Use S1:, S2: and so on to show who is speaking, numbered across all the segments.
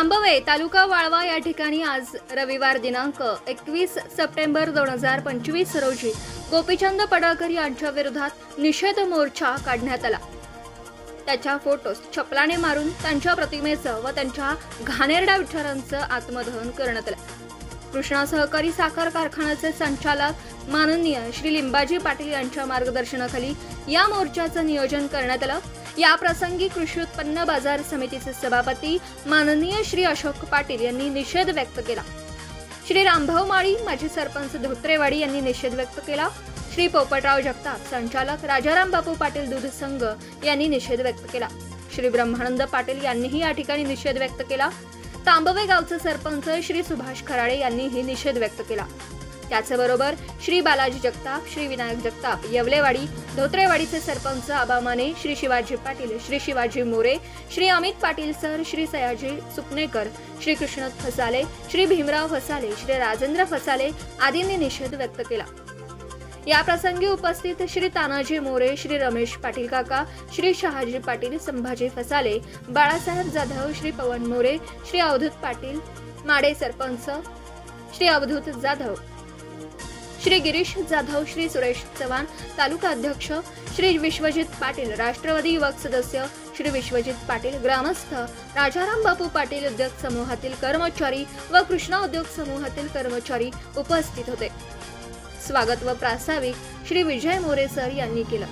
S1: तांबवे तालुका वाळवा या ठिकाणी आज रविवार दिनांक एकवीस सप्टेंबर दोन हजार पंचवीस रोजी गोपीचंद पडळकर यांच्या विरोधात निषेध मोर्चा काढण्यात आला. त्याच्या फोटोस छपलाने मारून त्यांच्या प्रतिमेचं व त्यांच्या घाणेरड्या विचारांचं आत्मदहन करण्यात आलं. कृष्णा सहकारी साखर कारखान्याचे संचालक माननीय श्री लिंबाजी पाटील यांच्या मार्गदर्शनाखाली या मोर्चाचं नियोजन करण्यात आलं. या प्रसंगी कृषी उत्पन्न बाजार समितीचे सभापती माननीय श्री अशोक पाटील यांनी निषेध व्यक्त केला. श्री रामभाऊ माळी माजी सरपंच धोत्रेवाडी यांनी निषेध व्यक्त केला. श्री पोपटराव जगताप संचालक राजाराम बापू पाटील दूध संघ यांनी निषेध व्यक्त केला. श्री ब्रह्मानंद पाटील यांनीही या ठिकाणी निषेध व्यक्त केला. तांबवे गावचे सरपंच श्री सुभाष खराडे यांनीही निषेध व्यक्त केला. त्याचबरोबर श्री बालाजी जगताप श्री विनायक जगताप येवलेवाडी धोत्रेवाडीचे सरपंच आबा माने श्री शिवाजी पाटील श्री शिवाजी मोरे श्री अमित पाटील सर श्री सयाजी सुपनेकर श्री कृष्ण फसाले श्री भीमराव फसाले श्री राजेंद्र फसाले आदींनी निषेध व्यक्त केला. या प्रसंगी उपस्थित श्री तानाजी मोरे श्री रमेश पाटील काका श्री शहाजी पाटील संभाजी फसाले बाळासाहेब जाधव श्री पवन मोरे श्री अवधूत पाटील माडे सरपंच श्री अवधूत जाधव श्री गिरीश जाधव श्री सुरेश चव्हाण तालुका अध्यक्ष श्री विश्वजित पाटील राष्ट्रवादी युवक सदस्य श्री विश्वजित पाटील ग्रामस्थ राजाराम बापू पाटील उद्योग समूहातील कर्मचारी व कृष्णा उद्योग समूहातील कर्मचारी उपस्थित होते. स्वागत व प्रास्ताविक श्री विजय मोरे सर यांनी केलं.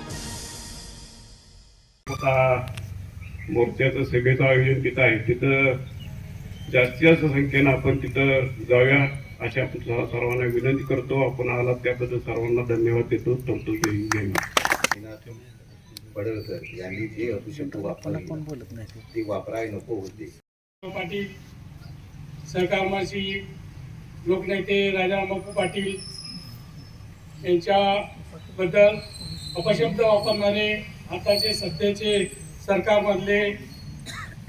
S2: मोर्चाचं सभेचं आयोजन तिथं आहे. तिथं जास्तीत जास्त संख्येनं आपण तिथं जाऊया. अशा सर्वांना विनंती करतो आपण आलात त्याबद्दल सर्वांना धन्यवाद देतो. महाराष्ट्र.
S3: पडळकर यांनी जे शब्द वापरले ते वापरायला नको होते.
S4: पाटील सहकारमासी लोकनेते राजारामबापू पाटील यांच्याबद्दल अपशब्द वापरणारे आताचे सध्याचे सरकारमधले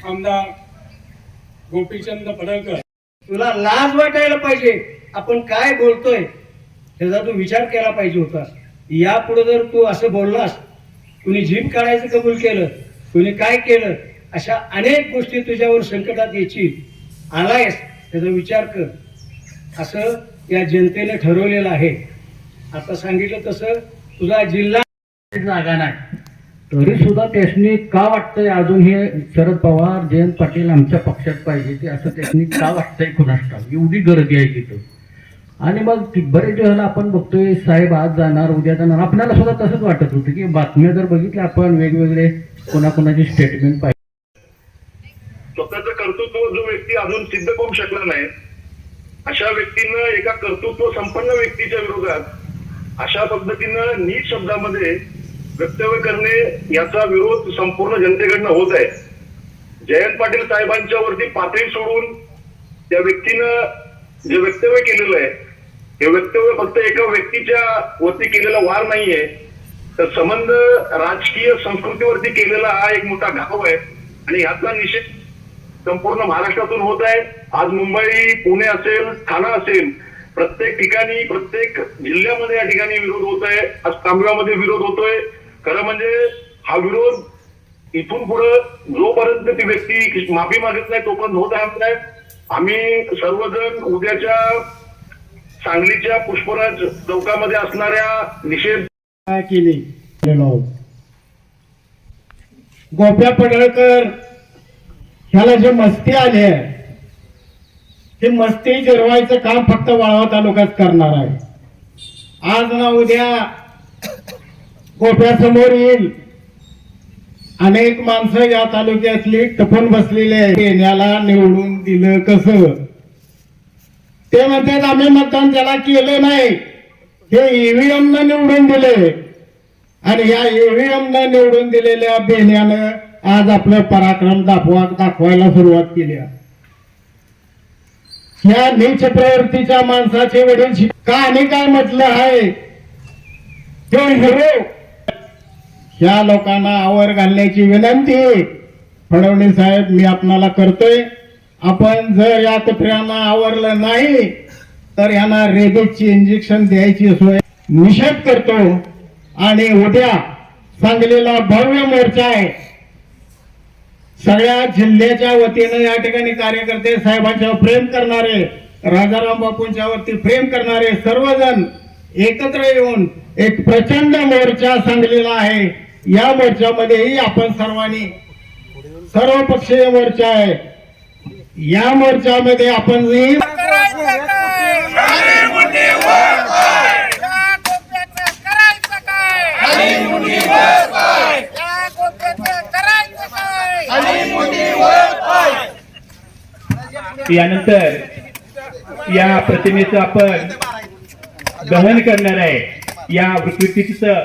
S4: आमदार गोपीचंद पडळकर.
S5: तुला लाज वाटायला पाहिजे. आपण काय बोलतोय? ह्याचा तू विचार केला पाहिजे होता यापुढे जर तू असं बोललास कुणी जीभ काढायचं कबूल केलं कुणी काय केलं अशा अनेक गोष्टी तुझ्यावर संकटात येतील. आलायस त्याचा विचार कर. असं या जनतेने ठरवलेलं आहे. आता सांगितलं तसं तुझा जिल्हा
S6: जागा नाही. तरी सुद्धा त्यासनी का वाटतंय अजून हे शरद पवार जयंत पाटील आमच्या पक्षात पाहिजे ते असं त्यासनी का वाटतंय कुणास एवढी गर्दी आहे तिथं आणि मग बरेच वेळेला आपण बघतोय साहेब आज जाणार उद्या जाणार. आपल्याला सुद्धा तसंच वाटत होतं की बातम्या जर बघितल्या आपण वेगवेगळे कोणाकोणाची स्टेटमेंट पाहिजे
S7: स्वतःचं कर्तृत्व जो व्यक्ती अजून सिद्ध करू शकला नाही अशा व्यक्तीनं एका कर्तृत्व संपन्न व्यक्तीच्या विरोधात अशा पद्धतीनं नीट शब्दामध्ये वक्तव्य करणे याचा विरोध संपूर्ण जनतेकडनं होत आहे. जयंत पाटील साहेबांच्या वरती पातळी सोडून त्या व्यक्तीनं जे वक्तव्य केलेलं आहे हे वक्तव्य फक्त एका व्यक्तीच्या वरती केलेला वार नाहीये. तर संबंध राजकीय संस्कृतीवरती केलेला हा एक मोठा घाव आहे आणि याचा निषेध संपूर्ण महाराष्ट्रातून होत आहे. आज मुंबई पुणे असेल ठाणा असेल प्रत्येक ठिकाणी प्रत्येक जिल्ह्यामध्ये या ठिकाणी विरोध होत आहे. आज तांबव्यामध्ये विरोध होतोय. खरं म्हणजे हा विरोध इथून पुढं जोपर्यंत ती व्यक्ती माफी मागत नाही तोपर्यंत होत राहत नाही. आम्ही सर्वजण उद्याच्या सांगलीच्या पुष्पराज चौकामध्ये असणाऱ्या निषेध
S5: काय केली. गोप्या पडळकर ह्याला जे मस्ती आली आहे ते मस्ती जिरवायचं काम फक्त वाळवा तालुक्यात करणार आहे. आज ना उद्या गोठ्यासमोर येईल? अनेक माणसं या तालुक्यातली टपून बसलेली आहे येण्याला निवडून दिलं कसं? ते म्हणतात आम्ही मतदान त्याला केलं नाही. हे ईव्हीएम न निवडून दिले. आणि या ईव्हीएम न निवडून दिलेल्या बेण्यानं आज आपलं पराक्रम दाखवा दाखवायला सुरुवात केली या नीच प्रवृत्तीच्या माणसाचे वडील का आणि काय म्हटलं आहे? तो हिरो. ह्या लोकांना आवर घालण्याची विनंती. फडणवीस साहेब मी आपणाला करतोय. आपण जर या कुत्र्यांना आवरलं नाही तर यांना रेबीजची इंजेक्शन द्यायची सोय निषेध करतो. आणि उद्या सांगलीला भव्य मोर्चा आहे. सगळ्या जिल्ह्याच्या वतीनं या ठिकाणी कार्यकर्ते साहेबांच्यावर प्रेम करणारे राजाराम बापूंच्या वरती प्रेम करणारे सर्वजण एकत्र येऊन एक प्रचंड मोर्चा सांगलेला आहे. या मोर्चामध्येही आपण सर्वांनी सर्व पक्षीय मोर्चा आहे या मोर्चामध्ये आपण
S8: यानंतर या प्रतिमेचं आपण दहन करणार आहे. या विकृतीचं